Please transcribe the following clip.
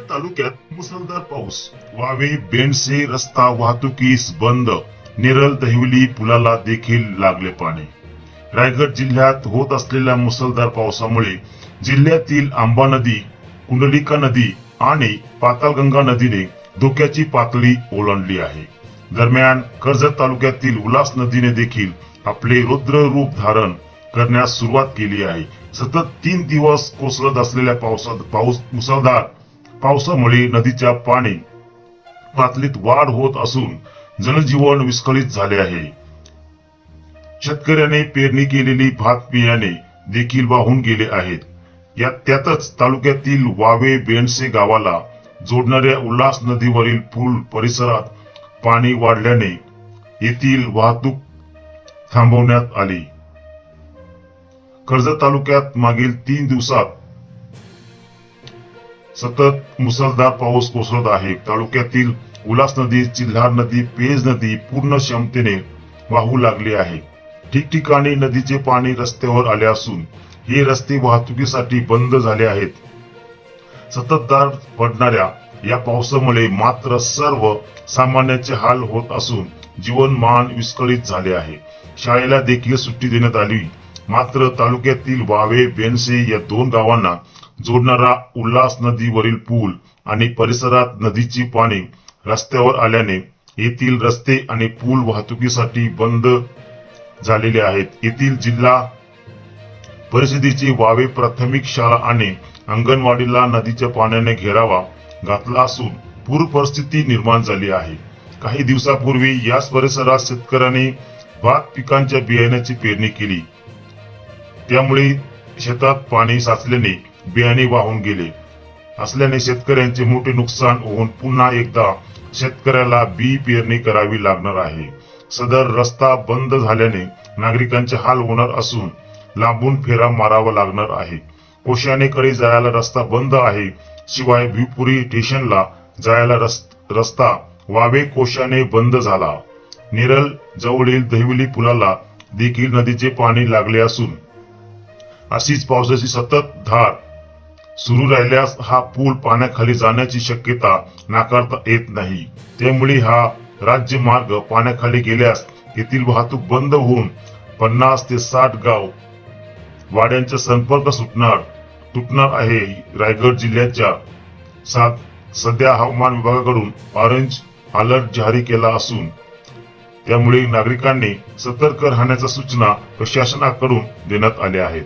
तालुक्यात मुसळधार पाऊस. वावे बेंडसे रस्ता वाहतुकीस बंद. नेरल दहिवली पुलाला देखील लागले पाणी. रायगड जिल्ह्यात होत असलेल्या मुसळधार पावसामुळे जिल्ह्यातील आंबा नदी कुंडलिका नदी आणि पाताळगंगा नदीने धोक्याची पातळी ओलांडली आहे. दरम्यान कर्जत तालुक्यातील उल्हास नदीने देखील आपले रुद्र रूप धारण करण्यास सुरुवात केली आहे. सतत तीन दिवस कोसळत असलेल्या पावसात पाऊस मुसळधार पावसामुळे नदीच्या पाणी पातळीत वाढ होत असून जनजीवन विस्कळीत झाले आहे. शेतकऱ्याने पेरणी केलेली भात बियाणे देखील वाहून गेले आहेत. या त्यातच तालुक्यातील वावे बेंडसे गावाला जोडणाऱ्या उल्हास नदीवरील पूल परिसरात पाणी वाढल्याने येथील वाहतूक थांबवण्यात आली. कर्जत तालुक्यात मागील तीन दिवसात सतत मुसळधार पाऊस कोसळत आहे. तालुक्यातील उल्हास नदी चिल्हार नदी पेज नदी पूर्ण क्षमतेने वाहू लागली आहे. ठिकठिकाणी नदीचे पाणी रस्त्यावर आले असून हे रस्ते वाहतुकीसाठी बंद झाले आहेत. सततधार पडणाऱ्या या पावसामुळे मात्र सर्व सामान्यांचे हाल होत असून जीवनमान विस्कळीत झाले आहे. शाळेला देखील सुट्टी देण्यात आली. मात्र तालुक्यातील वावे बेनसे या दोन गावांना जोडणारा उल्हास नदीवरील पूल आणि परिसरात नदीची पाणी रस्त्यावर आल्याने येथील रस्ते आणि पूल वाहतुकीसाठी बंद झालेले आहेत. येथील जिल्हा परिषदेची वावे प्राथमिक शाळा आणि अंगणवाडीला नदीच्या पाण्याने घेरावा घातला असून पूर परिस्थिती निर्माण झाली आहे. काही दिवसापूर्वी याच परिसरात शेतकऱ्यांनी भात पिकांच्या बियाण्याची पेरणी केली. त्यामुळे शेतात पाणी साचल्याने बियाणे वाहून गेले. असल्याने शेतकऱ्यांचे मोठे नुकसान होऊन पुन्हा एकदा शेतकऱ्याला बी पेरणी करावी लागणार आहे. सदर रस्ता बंद झाल्याने नागरिकांचे हाल होणार असून लांबून फेरा मारावा लागणार आहे. कोश्यानेकडे जायला रस्ता बंद आहे. शिवाय भिवपुरी स्टेशनला जायला रस- रस्ता वावे कोशाने बंद झाला. निरल जवळील दहिवली पुलाला देखील नदीचे पाणी लागले असून अशीच पावसाची सतत धार सुरू राहिल्यास हा पूल पाण्याखाली जाण्याची शक्यता नाकारता येत नाही. त्यामुळे हा राज्य मार्ग पाण्याखाली गेल्यास येथील वाहतूक बंद होऊन पन्नास ते साठ गाव वाड्यांचा संपर्क सुटणार तुटणार आहे. रायगड जिल्ह्याच्या सात सध्या हवामान विभागाकडून ऑरेंज अलर्ट जारी केला असून त्यामुळे नागरिकांनी सतर्क राहण्याच्या सूचना प्रशासनाकडून देण्यात आल्या आहेत.